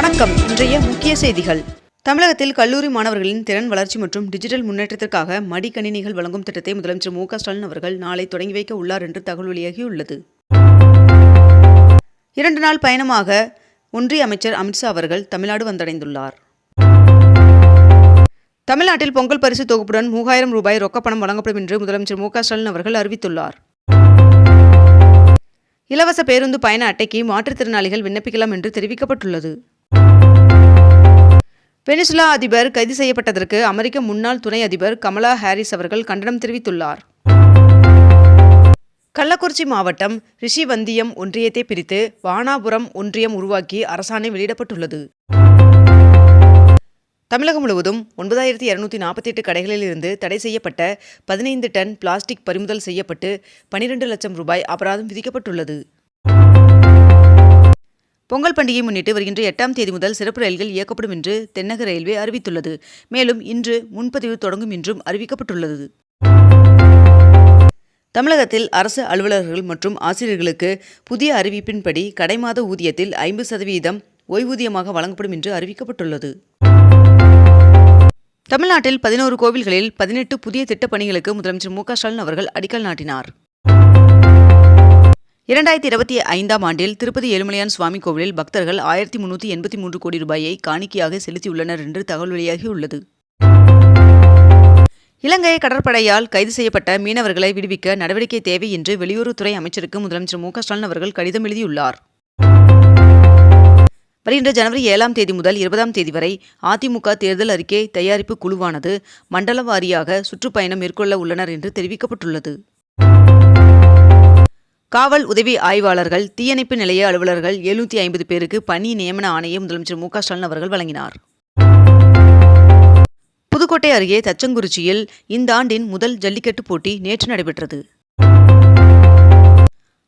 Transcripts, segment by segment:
வணக்கம். இன்றைய முக்கிய செய்திகள். தமிழகத்தில் கல்லூரி மாணவர்களின் திறன் வளர்ச்சி மற்றும் டிஜிட்டல் முன்னேற்றத்திற்காக மடிக்கணினிகள் வழங்கும் திட்டத்தை முதலமைச்சர் மு ஸ்டாலின் அவர்கள் நாளை தொடங்கி வைக்க உள்ளார் என்று தகவல் வெளியாகியுள்ளது. இரண்டு நாள் பயணமாக ஒன்றிய அமைச்சர் அமித்ஷா அவர்கள் தமிழ்நாடு வந்தடைந்துள்ளார். தமிழ்நாட்டில் பொங்கல் பரிசு தொகுப்புடன் மூவாயிரம் ரூபாய் ரொக்கப்பணம் வழங்கப்படும் என்று முதலமைச்சர் மு ஸ்டாலின் அவர்கள் அறிவித்துள்ளார். இலவச பேருந்து பயண அட்டைக்கு மாற்றுத்திறனாளிகள் விண்ணப்பிக்கலாம் என்று தெரிவிக்கப்பட்டுள்ளது. வெனிசுலா அதிபர் கைது செய்யப்பட்டதற்கு அமெரிக்க முன்னாள் துணை அதிபர் கமலா ஹாரிஸ் அவர்கள் கண்டனம் தெரிவித்துள்ளார். கள்ளக்குறிச்சி மாவட்டம் ரிஷிவந்தியம் ஒன்றியத்தை பிரித்து வானாபுரம் ஒன்றியம் உருவாக்கி அரசாணை வெளியிடப்பட்டுள்ளது. தமிழகம் முழுவதும் ஒன்பதாயிரத்தி இருநூத்தி நாற்பத்தி எட்டு கடைகளில் இருந்து தடை செய்யப்பட்ட பதினைந்து டன் பிளாஸ்டிக் பறிமுதல் செய்யப்பட்டு பனிரெண்டு லட்சம் ரூபாய் அபராதம் விதிக்கப்பட்டுள்ளது. பொங்கல் பண்டிகையை முன்னிட்டு வருகின்ற எட்டாம் தேதி முதல் சிறப்பு ரயில்கள் இயக்கப்படும் என்று தென்னக ரயில்வே அறிவித்துள்ளது. மேலும் இன்று முன்பதிவு தொடங்கும் என்றும் அறிவிக்கப்பட்டுள்ளது. தமிழகத்தில் அரசு அலுவலர்கள் மற்றும் ஆசிரியர்களுக்கு புதிய அறிவிப்பின்படி கடைமாத ஊதியத்தில் ஐம்பது சதவீதம் ஓய்வூதியமாக வழங்கப்படும் என்று அறிவிக்கப்பட்டுள்ளது. தமிழ்நாட்டில் பதினோரு கோவில்களில் பதினெட்டு புதிய திட்டப்பணிகளுக்கு முதலமைச்சர் மு க ஸ்டாலின் அவர்கள் அடிக்கல் நாட்டினார். இரண்டாயிரத்தி இருபத்தி ஐந்தாம் ஆண்டில் திருப்பதி ஏழுமலையான் சுவாமி கோவிலில் பக்தர்கள் ஆயிரத்தி முன்னூற்றி எண்பத்தி மூன்று கோடி ரூபாயை காணிக்கையாக செலுத்தியுள்ளனர் என்று தகவல் வெளியாகியுள்ளது. இலங்கை கடற்படையால் கைது செய்யப்பட்ட மீனவர்களை விடுவிக்க நடவடிக்கை தேவை என்று வெளியுறவுத்துறை அமைச்சருக்கு முதலமைச்சர் மு ஸ்டாலின் அவர்கள் கடிதம் எழுதியுள்ளார். வருகின்ற ஜனவரி ஏழாம் தேதி முதல் இருபதாம் தேதி வரை அதிமுக தேர்தல் அறிக்கை தயாரிப்பு குழுவானது மண்டல வாரியாக சுற்றுப்பயணம் மேற்கொள்ள உள்ளனர் என்று தெரிவிக்கப்பட்டுள்ளது. காவல் உதவி ஆய்வாளர்கள் தீயணைப்பு நிலைய அலுவலர்கள் எழுநூற்றி ஐம்பது பேருக்கு பணி நியமன ஆணையை முதலமைச்சர் மு ஸ்டாலின் அவர்கள் வழங்கினார். புதுக்கோட்டை அருகே தச்சங்குறிச்சியில் இந்த ஆண்டின் முதல் ஜல்லிக்கட்டு போட்டி நேற்று நடைபெற்றது.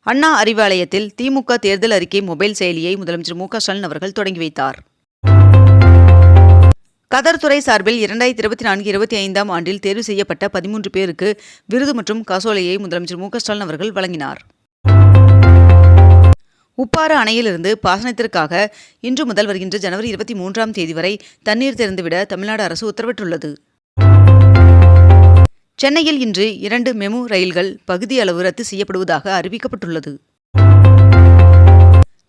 அண்ணா அறிவாலயத்தில் திமுக தேர்தல் அறிக்கை மொபைல் செயலியை முதலமைச்சர் மு ஸ்டாலின் அவர்கள் தொடங்கி வைத்தார். கதர்துறை சார்பில் இரண்டாயிரத்தி இருபத்தி நான்கு இருபத்தி ஐந்தாம் ஆண்டில் தேர்வு செய்யப்பட்ட பதிமூன்று பேருக்கு விருது மற்றும் காசோலையை முதலமைச்சர் மு ஸ்டாலின் அவர்கள் வழங்கினார். உப்பாறு அணையிலிருந்து பாசனத்திற்காக இன்று முதல் வருகின்ற ஜனவரி இருபத்தி மூன்றாம் தேதி வரை தண்ணீர் திறந்துவிட தமிழ்நாடு அரசு உத்தரவிட்டுள்ளது. சென்னையில் இன்று இரண்டு மெமு ரயில்கள் பகுதி அளவு ரத்து செய்யப்படுவதாக அறிவிக்கப்பட்டுள்ளது.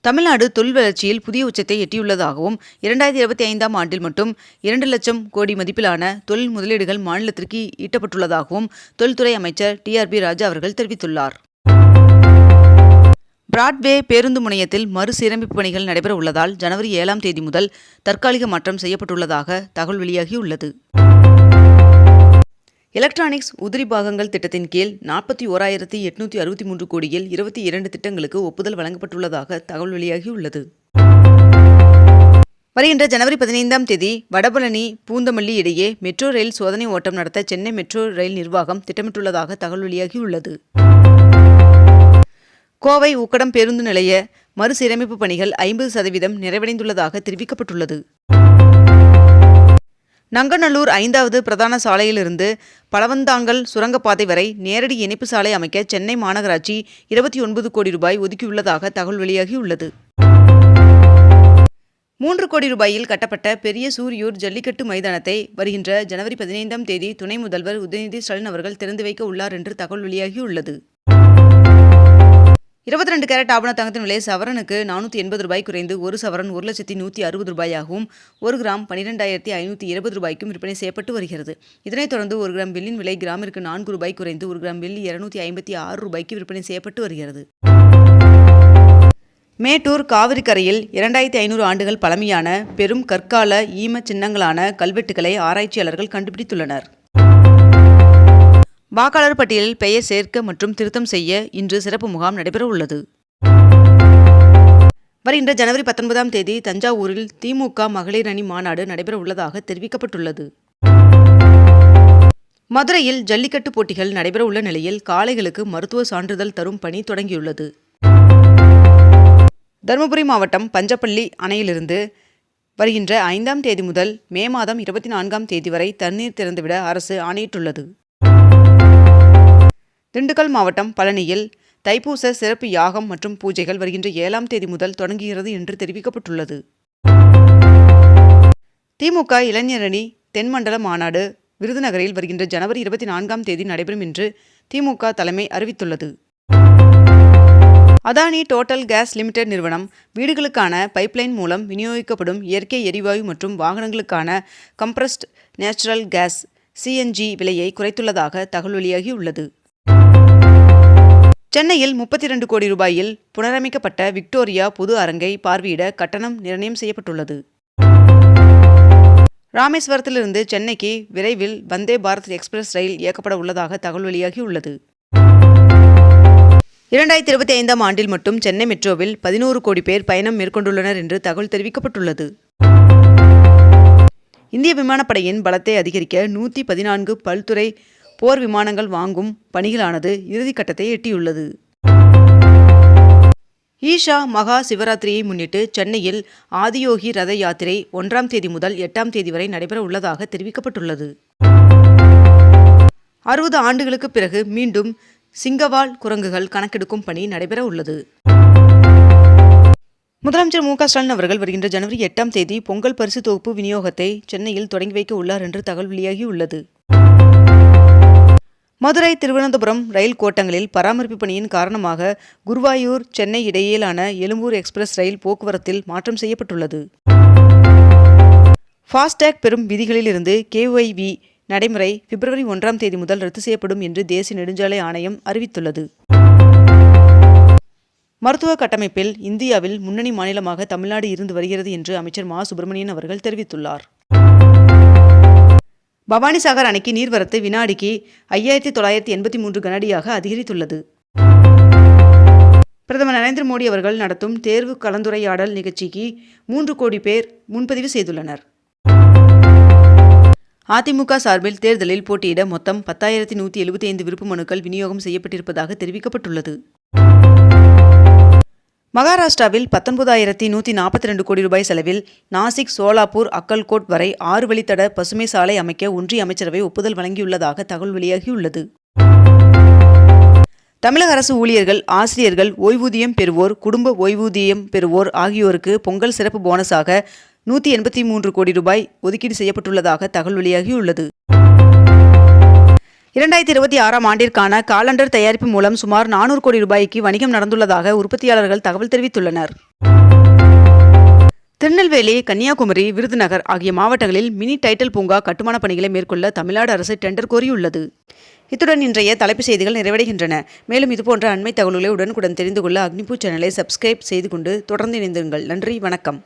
தமிழ்நாடு தொழில் வளர்ச்சியில் புதிய உச்சத்தை எட்டியுள்ளதாகவும் இரண்டாயிரத்தி இருபத்தி ஐந்தாம் ஆண்டில் மட்டும் இரண்டு லட்சம் கோடி மதிப்பிலான தொழில் முதலீடுகள் மாநிலத்திற்கு ஈட்டப்பட்டுள்ளதாகவும் தொழில்துறை அமைச்சர் டி ஆர் பி ராஜா அவர்கள் தெரிவித்துள்ளார். பிராட்வே பேருந்து முனையத்தில் மறுசீரமைப்பு பணிகள் நடைபெற உள்ளதால் ஜனவரி ஏழாம் தேதி முதல் தற்காலிக மாற்றம் செய்யப்பட்டுள்ளதாக தகவல் வெளியாகியுள்ளது. எலக்ட்ரானிக்ஸ் உதிரி பாகங்கள் திட்டத்தின் கீழ் நாற்பத்தி ஓராயிரத்தி எட்நூற்றி அறுபத்தி மூன்று கோடியில் இருபத்தி இரண்டு திட்டங்களுக்கு ஒப்புதல் வழங்கப்பட்டுள்ளதாக தகவல் வெளியாகியுள்ளது. வருகின்ற ஜனவரி பதினைந்தாம் தேதி வடபழனி பூந்தமல்லி இடையே மெட்ரோ ரயில் சோதனை ஓட்டம் நடத்த சென்னை மெட்ரோ ரயில் நிர்வாகம் திட்டமிட்டுள்ளதாக தகவல் வெளியாகியுள்ளது. கோவை உக்கடம் பேருந்து நிலைய மறுசீரமைப்பு பணிகள் ஐம்பது சதவீதம் நிறைவடைந்துள்ளதாக தெரிவிக்கப்பட்டுள்ளது. நங்கநல்லூர் ஐந்தாவது பிரதான சாலையிலிருந்து பலவந்தாங்கல் சுரங்கப்பாதை வரை நேரடி இணைப்பு சாலை அமைக்க சென்னை மாநகராட்சி இருபத்தி ஒன்பது கோடி ரூபாய் ஒதுக்கியுள்ளதாக தகவல் வெளியாகியுள்ளது. மூன்று கோடி ரூபாயில் கட்டப்பட்ட பெரிய சூரியூர் ஜல்லிக்கட்டு மைதானத்தை வருகின்ற ஜனவரி பதினைந்தாம் தேதி துணை முதல்வர் உதயநிதி ஸ்டாலின் அவர்கள் திறந்து வைக்க உள்ளார் என்று தகவல் வெளியாகியுள்ளது. இருபத்தி ரெண்டு கேரட் ஆபண தங்கத்தின் விலை சவரனுக்கு நானூற்றி எண்பது ரூபாய் குறைந்து ஒரு சவரன் ஒரு லட்சத்தி நூற்றி அறுபது ரூபாயாகவும் ஒரு கிராம் பன்னிரெண்டாயிரத்தி ஐநூற்றி இருபது ரூபாய்க்கும் விற்பனை செய்யப்பட்டு வருகிறது. இதனைத் தொடர்ந்து ஒரு கிராம் வெள்ளின் விலை கிராமிற்கு நான்கு ரூபாய் குறைந்து ஒரு கிராம் வெள்ளி இருநூத்தி ஐம்பத்தி ஆறு ரூபாய்க்கு விற்பனை செய்யப்பட்டு வருகிறது. மேட்டூர் காவிரி கரையில் இரண்டாயிரத்தி ஐநூறு ஆண்டுகள் பழமையான பெரும் கற்கால ஈம சின்னங்களான கல்வெட்டுகளை ஆராய்ச்சியாளர்கள் கண்டுபிடித்துள்ளனர். வாக்காளர் பட்டியலில் பெயர் சேர்க்க மற்றும் திருத்தம் செய்ய இன்று சிறப்பு முகாம் நடைபெற உள்ளது. வருகின்ற ஜனவரி பத்தொன்பதாம் தேதி தஞ்சாவூரில் திமுக மகளிர் அணி மாநாடு நடைபெற உள்ளதாக தெரிவிக்கப்பட்டுள்ளது. மதுரையில் ஜல்லிக்கட்டு போட்டிகள் நடைபெற உள்ள நிலையில் காளைகளுக்கு மருத்துவ சான்றிதழ் தரும் பணி தொடங்கியுள்ளது. தருமபுரி மாவட்டம் பஞ்சப்பள்ளி அணையிலிருந்து வருகின்ற ஐந்தாம் தேதி முதல் மே மாதம் இருபத்தி நான்காம் தேதி வரை தண்ணீர் திறந்துவிட அரசு ஆணையிட்டுள்ளது. திண்டுக்கல் மாவட்டம் பழனியில் தைப்பூச சிறப்பு யாகம் மற்றும் பூஜைகள் வருகின்ற ஏழாம் தேதி முதல் தொடங்குகிறது என்று தெரிவிக்கப்பட்டுள்ளது. திமுக இளைஞரணி தென்மண்டல மாநாடு விருதுநகரில் வருகின்ற ஜனவரி இருபத்தி நான்காம் தேதி நடைபெறும் என்று திமுக தலைமை அறிவித்துள்ளது. அதானி டோட்டல் கேஸ் லிமிடெட் நிறுவனம் வீடுகளுக்கான பைப்லைன் மூலம் விநியோகிக்கப்படும் இயற்கை எரிவாயு மற்றும் வாகனங்களுக்கான கம்ப்ரஸ்ட் நேச்சுரல் கேஸ் சிஎன்ஜி விலையை குறைத்துள்ளதாக தகவல் வெளியாகியுள்ளது. சென்னையில் முப்பத்தி இரண்டு கோடி ரூபாயில் புனரமைக்கப்பட்ட விக்டோரியா பொது அரங்கை பார்வையிட கட்டணம் நிர்ணயம் செய்யப்பட்டுள்ளது. ராமேஸ்வரத்திலிருந்து சென்னைக்கு விரைவில் வந்தே பாரத் எக்ஸ்பிரஸ் ரயில் இயக்கப்பட உள்ளதாக தகவல் வெளியாகியுள்ளது. இரண்டாயிரத்தி இருபத்தி ஐந்தாம் ஆண்டில் மட்டும் சென்னை மெட்ரோவில் பதினோரு கோடி பேர் பயணம் மேற்கொண்டுள்ளனர் என்று தகவல் தெரிவிக்கப்பட்டுள்ளது. இந்திய விமானப்படையின் பலத்தை அதிகரிக்க நூற்றி பதினான்கு பல்துறை போர் விமானங்கள் வாங்கும் பணிகளானது இறுதிக்கட்டத்தை எட்டியுள்ளது. ஈஷா மகா சிவராத்திரியை முன்னிட்டு சென்னையில் ஆதியோகி ரத யாத்திரை ஒன்றாம் தேதி முதல் எட்டாம் தேதி வரை நடைபெற உள்ளதாக தெரிவிக்கப்பட்டுள்ளது. அறுபது ஆண்டுகளுக்கு பிறகு மீண்டும் சிங்கவால் குரங்குகள் கணக்கெடுக்கும் பணி நடைபெற உள்ளது. முதலமைச்சர் மு ஸ்டாலின் அவர்கள் வருகின்ற ஜனவரி எட்டாம் தேதி பொங்கல் பரிசு தொகுப்பு விநியோகத்தை சென்னையில் தொடங்கி வைக்க உள்ளார் என்று தகவல் வெளியாகியுள்ளது. மதுரை திருவனந்தபுரம் ரயில் கோட்டங்களில் பராமரிப்பு பணியின் காரணமாக குருவாயூர் சென்னை இடையிலான எழும்பூர் எக்ஸ்பிரஸ் ரயில் போக்குவரத்தில் மாற்றம் செய்யப்பட்டுள்ளது. ஃபாஸ்டேக் பெறும் விதிகளிலிருந்து கேஒய்வி நடைமுறை பிப்ரவரி ஒன்றாம் தேதி முதல் ரத்து செய்யப்படும் என்று தேசிய நெடுஞ்சாலை ஆணையம் அறிவித்துள்ளது. மருத்துவ கட்டமைப்பில் இந்தியாவில் முன்னணி மாநிலமாக தமிழ்நாடு இருந்து வருகிறது என்று அமைச்சர் மா. சுப்பிரமணியன் அவர்கள் தெரிவித்துள்ளார். பவானிசாகர் அணைக்கு நீர்வரத்து வினாடிக்கு ஐயாயிரத்தி தொள்ளாயிரத்தி எண்பத்தி மூன்று கனடியாக அதிகரித்துள்ளது. பிரதமர் நரேந்திர மோடி அவர்கள் நடத்தும் தேர்வு கலந்துரையாடல் நிகழ்ச்சிக்கு மூன்று கோடி பேர் முன்பதிவு செய்துள்ளனர். அதிமுக சார்பில் தேர்தலில் போட்டியிட மொத்தம் பத்தாயிரத்தி நூற்றி எழுபத்தி ஐந்து விருப்ப மனுக்கள் விநியோகம் செய்யப்பட்டிருப்பதாக தெரிவிக்கப்பட்டுள்ளது. மகாராஷ்டிராவில் பத்தொன்பதாயிரத்தி நூற்றி நாற்பத்தி ரெண்டு கோடி ரூபாய் செலவில் நாசிக் சோலாப்பூர் அக்கல்கோட் வரை ஆறு வழித்தட பசுமை சாலை அமைக்க ஒன்றிய அமைச்சரவை ஒப்புதல் வழங்கியுள்ளதாக தகவல் வெளியாகியுள்ளது. தமிழக அரசு ஊழியர்கள் ஆசிரியர்கள் ஓய்வூதியம் பெறுவோர் குடும்ப ஓய்வூதியம் பெறுவோர் ஆகியோருக்கு பொங்கல் சிறப்பு போனஸாக நூற்றி எண்பத்தி மூன்று கோடி ரூபாய் ஒதுக்கீடு செய்யப்பட்டுள்ளதாக தகவல் வெளியாகியுள்ளது. இரண்டாயிரத்தி இருபத்தி ஆறாம் ஆண்டிற்கான காலண்டர் தயாரிப்பு மூலம் சுமார் நானூறு கோடி ரூபாய்க்கு வணிகம் நடந்துள்ளதாக உற்பத்தியாளர்கள் தகவல் தெரிவித்துள்ளனர். திருநெல்வேலி கன்னியாகுமரி விருதுநகர் ஆகிய மாவட்டங்களில் மினி டைட்டில் பூங்கா கட்டுமான பணிகளை மேற்கொள்ள தமிழ்நாடு அரசு டெண்டர் கோரியுள்ளது. இத்துடன் இன்றைய தலைப்புச் செய்திகள் நிறைவடைகின்றன. மேலும் இதுபோன்ற அண்மை தகவல்களை உடனுக்குடன் தெரிந்து கொள்ள அக்னிபூ சேனலை சப்ஸ்கிரைப் செய்து கொண்டு தொடர்ந்து இணைந்திருங்கள். நன்றி வணக்கம்.